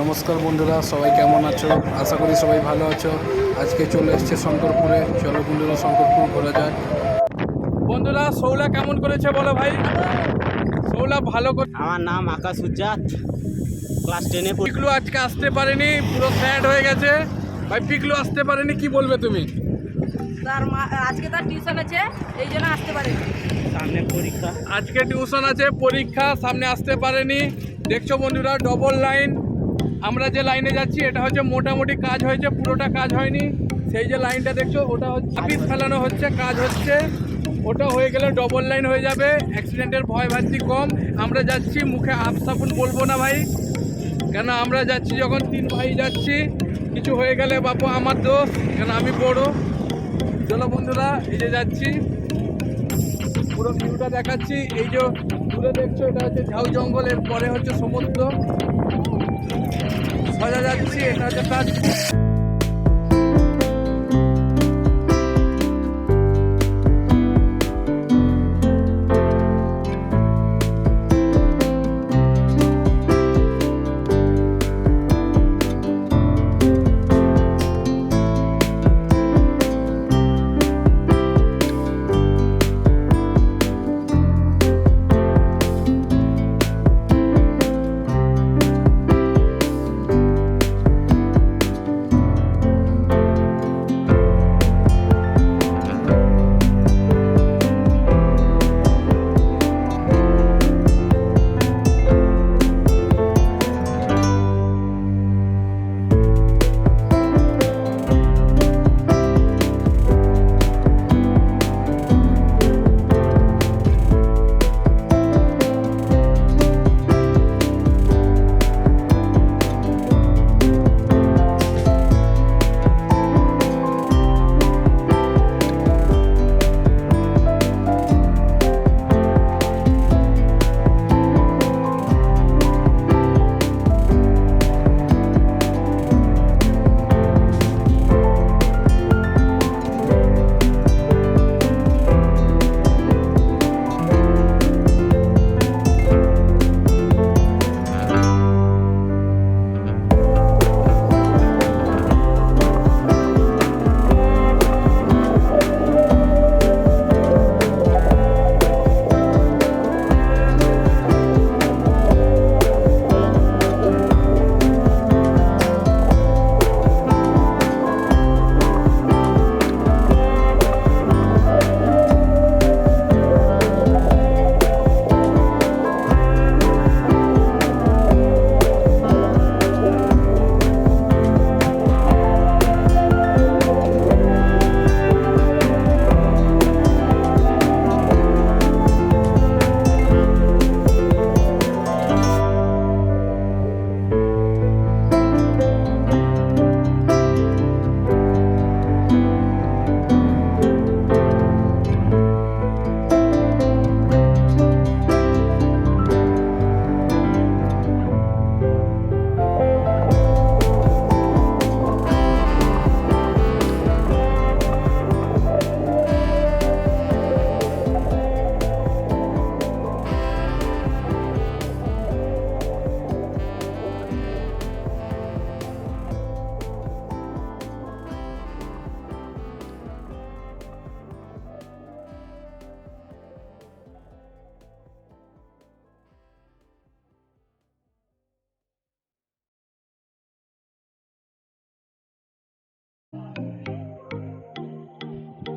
নমস্কার বন্ধুরা সবাই কেমন আছো? আশা করি সবাই ভালো আছো। আজকে চলে এসছে শঙ্করপুরে। চলো বন্ধুরা শঙ্করপুর ঘোরা যাক। বন্ধুরা সৌলা কেমন করেছে বলো ভাই? সৌলা ভালো করে আমার নাম আকাশ উজ্জাত ক্লাস টেনে পিকলু আজকে আসতে পারেনি পুরো স্যাড হয়ে গেছে। ভাই পিকলু আসতে পারেনি কি বলবে তুমি? তার মা আজকে তার টিউশন আছে এই জন্য আসতে পারে সামনে পরীক্ষা। আজকে টিউশন আছে পরীক্ষা সামনে আসতে পারেনি। দেখছ বন্ধুরা ডবল লাইন আমরা যে লাইনে যাচ্ছি, এটা হচ্ছে মোটামুটি কাজ হয়েছে, পুরোটা কাজ হয়নি। সেই যে লাইনটা দেখছ, ওটা হচ্ছে আপিস ফেলানো হচ্ছে, কাজ হচ্ছে। ওটা হয়ে গেলে ডবল লাইন হয়ে যাবে অ্যাক্সিডেন্টের ভয় ভাবছি কম। আমরা যাচ্ছি, মুখে আপসাপুন বলব না ভাই। কেন আমরা যাচ্ছি যখন তিন ভাই যাচ্ছি, কিছু হয়ে গেলে বাপু আমার দোষ, কেন আমি বড়? চলো বন্ধুরা, এই যে যাচ্ছি। পুরো ভিউটা দেখাচ্ছি। এই যে দূরে দেখছ, এটা হচ্ছে ঝাউ জঙ্গলের, পরে হচ্ছে সমুদ্র। সোজা যাচ্ছি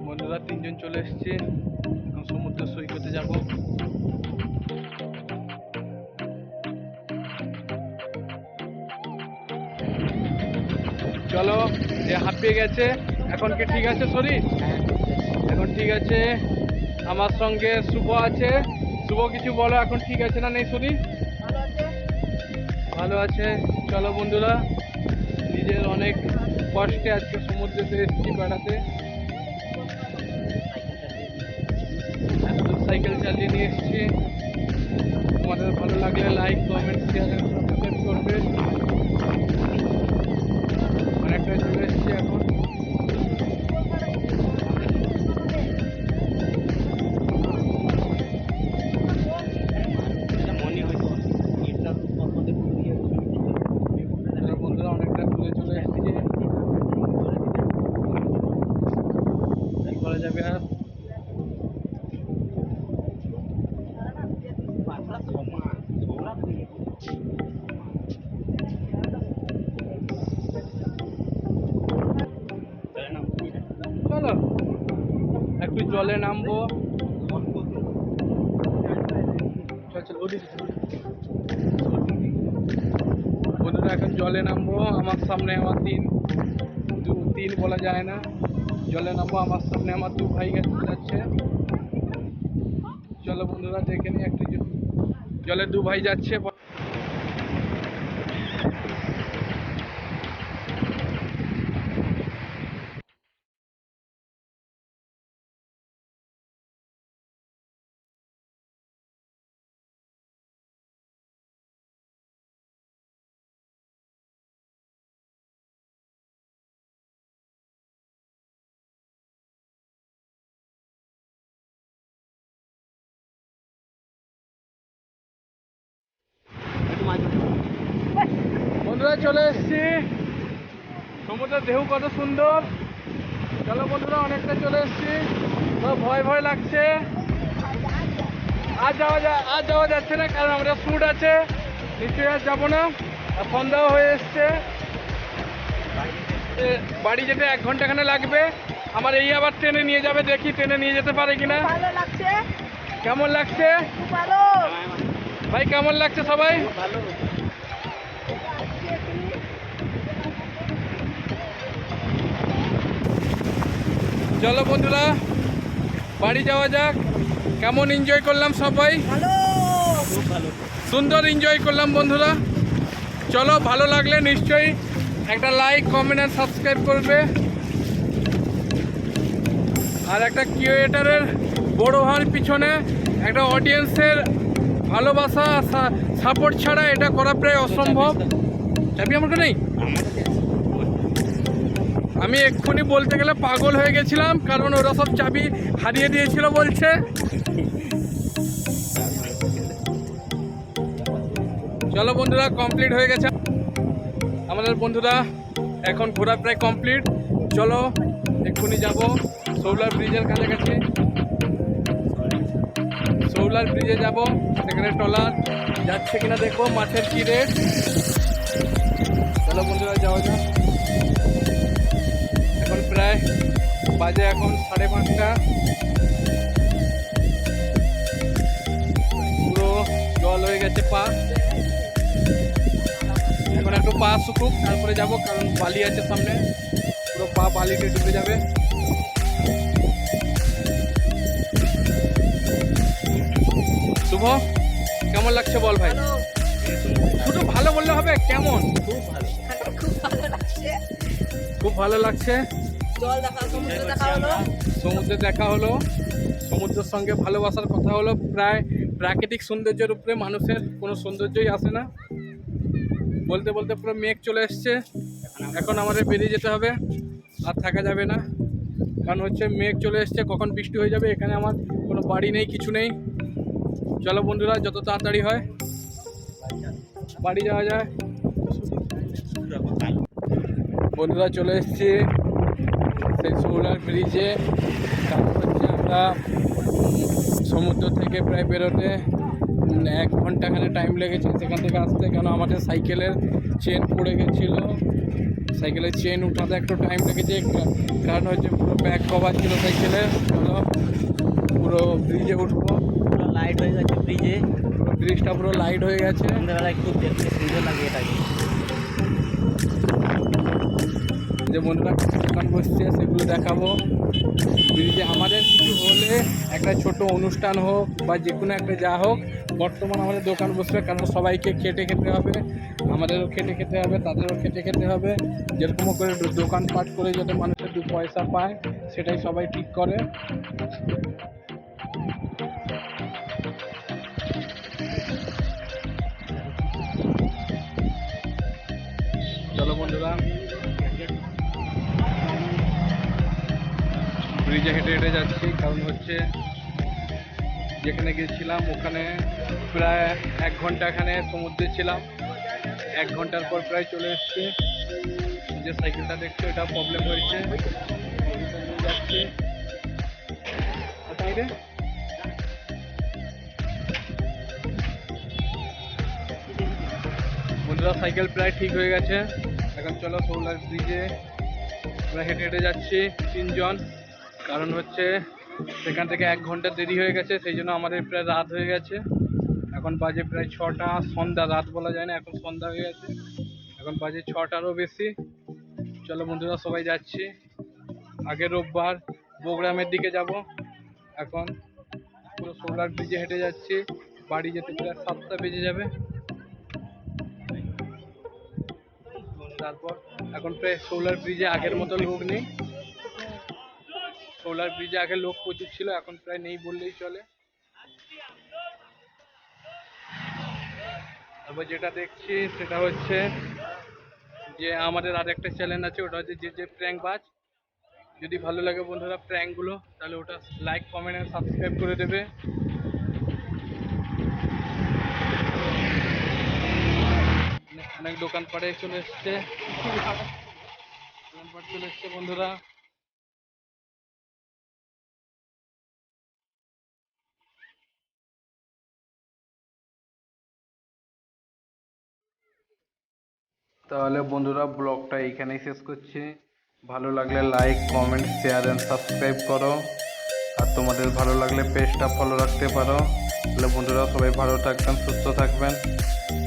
বন্ধুরা তিনজন চলে এসেছি। এখন সমুদ্র সৈকতে যাব। চলো যে হাঁপিয়ে গেছে। এখন কি ঠিক আছে শরীর? এখন ঠিক আছে। আমার সঙ্গে শুভ আছে। শুভ কিছু বলো এখন ঠিক আছে না নেই শরীর? ভালো আছে। চলো বন্ধুরা নিজের অনেক কষ্টে আজকে সমুদ্রেতে এসেছি বেড়াতে সাইকেল চালিয়ে নিয়ে এসছি। তোমাদের ভালো লাগলে লাইক কমেন্ট শেয়ার সাবস্ক্রাইব করবে। জলে নামবো। বন্ধুরা, এখন জলে নামবো, আমার সামনে আমার তিন। দু, তিন বলা যায় না। জলে নামবো, আমার সামনে আমার দু ভাই যাচ্ছে। চলো বন্ধুরা, দেখে নি একটু। জলে দু ভাই যাচ্ছে। বন্ধুরা চলে এসেছি। সমুদ্রের ঢেউ কত সুন্দর। চলো বন্ধুরা অনেকটা চলে এসেছি। ভয় ভয় লাগছে। আর যাওয়া যা আর যাওয়া যাচ্ছে না কারণ আমরা শ্যুট আছে। নিশ্চয়ই আর যাব না। আর সন্ধ্যা হয়ে এসছে। বাড়ি যেতে এক ঘন্টাখানে লাগবে। আমার এই আবার ট্রেনে নিয়ে যাবে দেখি ট্রেনে নিয়ে যেতে পারে কিনা। কেমন লাগছে? ভাই কেমন লাগছে সবাই? চলো বন্ধুরা বাড়ি যাওয়া যাক। কেমন এনজয় করলাম সবাই? সুন্দর এনজয় করলাম বন্ধুরা। চলো ভালো লাগলে নিশ্চয়ই একটা লাইক কমেন্ট আর সাবস্ক্রাইব করবে। আর একটা ক্রিয়েটারের বড় হওয়ার পিছনে একটা অডিয়েন্সের ভালোবাসা সাপোর্ট ছাড়া এটা করা প্রায় অসম্ভব। চাবি আমার কাছে নেই। আমি এক্ষুনি বলতে গেলে পাগল হয়ে গেছিলাম, কারণ ওরা সব চাবি হারিয়ে দিয়েছিল বলছে। চলো বন্ধুরা কমপ্লিট হয়ে গেছে। আমাদের বন্ধুরা, এখন ঘোরা প্রায় কমপ্লিট চলো, এক্ষুনি যাব সৌলার ব্রিজের কাছাকাছি। সৌলার ব্রিজে যাব, সেখানে টলার যাচ্ছে কিনা দেখব মাছের কি রেট চলো বন্ধুরা, যাওয়া যাক। এখন প্রায় বাজে এখন সাড়ে পাঁচটা। পুরো জল হয়ে গেছে পা। এখন একটু পা শুকুক তারপরে যাব কারণ বালি আছে সামনে। পুরো পা বালিতে ডুবে যাবে। শুভ কেমন লাগছে বল ভাই? শুধু ভালো বললে হবে? কেমন? খুব ভালো। খুব ভালো লাগছে খুব ভালো লাগছে। জল দেখা সমুদ্র দেখা হলো। সমুদ্রে দেখা হলো। সমুদ্রের সঙ্গে ভালোবাসার কথা হলো। প্রায় প্রাকৃতিক সৌন্দর্যের উপরে মানুষের কোনো সৌন্দর্যই আসে না। বলতে বলতে পুরো মেঘ চলে এসছে। এখন আমাদের বেরিয়ে যেতে হবে। আর থাকা যাবে না। কারণ হচ্ছে মেঘ চলে এসছে। কখন বৃষ্টি হয়ে যাবে এখানে আমার কোনো বাড়ি নেই কিছু নেই। চলো বন্ধুরা যত তাড়াতাড়ি হয়। বাড়ি যাওয়া যায়। বন্ধুরা চলে এসেছি। সেই সোলার ব্রিজে তারপর হচ্ছে আমরা সমুদ্র থেকে প্রায় বেরোতে এক ঘন্টাখানে টাইম লেগেছে সেখান থেকে আসতে কেন আমাদের সাইকেলের চেন পড়ে গেছিল। সাইকেলের চেন উঠাতে একটু টাইম লেগেছে কারণ হচ্ছে পুরো ব্যাগ কভার ছিল সাইকেলের চলো পুরো ব্রিজে উঠবো। পুরো লাইট হয়ে গেছে ব্রিজে। ব্রিজটা পুরো লাইট হয়ে গেছে। সন্ধ্যেবেলা একটু দেখতে সুন্দর লাগে এটাকে যে বন্ধুরা দোকান বসছে সেগুলো দেখাবো। ব্রিজে আমাদের কিছু হলে একটা ছোট অনুষ্ঠান হোক বা যে কোনো একটা যা হোক, বর্তমান আমাদের দোকান বসবে, কারণ সবাইকে খেটে খেতে হবে। আমাদেরও খেটে খেতে হবে, তাদেরও খেটে খেতে হবে। যেরকম করে দোকানপাট করে যাতে মানুষের দু পয়সা পায়, সেটাই সবাই ঠিক করে। ব্রিজে হেঁটে হেঁটে যাচ্ছি। কারণ হচ্ছে যেখানে গেছিলাম ওখানে প্রায় এক ঘণ্টা এখানে সমুদ্রে ছিলাম। এক ঘণ্টার পর প্রায় চলে এসছে। যে সাইকেলটা দেখছ, এটা প্রবলেম হয়েছে। যাচ্ছি। কোথায় বন্ধুরা, সাইকেল প্রায় ঠিক হয়ে গেছে। এখন চলো সোলার ব্রিজে। আমরা হেঁটে হেঁটে যাচ্ছি তিনজন। কারণ হচ্ছে সেখান থেকে এক ঘণ্টা দেরি হয়ে গেছে, সেই জন্য আমাদের প্রায় রাত হয়ে গেছে। এখন বাজে প্রায় ছটা, সন্ধ্যা, রাত বলা যায় না, এখন সন্ধ্যা হয়ে গেছে। এখন বাজে ছটারও বেশি। চলো বন্ধুরা, সবাই যাচ্ছি। আগে রোববার প্রোগ্রামের দিকে যাব। এখন পুরো সোলার ব্রিজে হেঁটে যাচ্ছি। বাড়ি যেতে প্রায় সাতটা বেজে যাবে। তারপর এখন প্রায় সোলার ব্রিজে আগের মতো লোক নেই। সোলার ব্রিজে আগে লোক প্রচুর ছিল, এখন প্রায় নেই বললেই চলে। তারপর যেটা দেখছি সেটা হচ্ছে যে আমাদের আর একটা চ্যানেল আছে, ওটা হচ্ছে যে যে প্র্যাঙ্ক বাজ। যদি ভালো লাগে বন্ধুরা প্র্যাঙ্কগুলো, তাহলে ওটা লাইক কমেন্ট আর সাবস্ক্রাইব করে দেবে। অনেক দোকানপাটে চলে এসছে। দোকানপাট চলে এসছে বন্ধুরা। তাহলে বন্ধুরা ব্লগটা এইখানেই শেষ করছি। ভালো লাগলে like comment share and subscribe করো। আর তোমাদের ভালো লাগলে পেজটা ফলো রাখতে পারো। তাহলে বন্ধুরা সবাই ভালো থাকবেন, সুস্থ থাকবেন।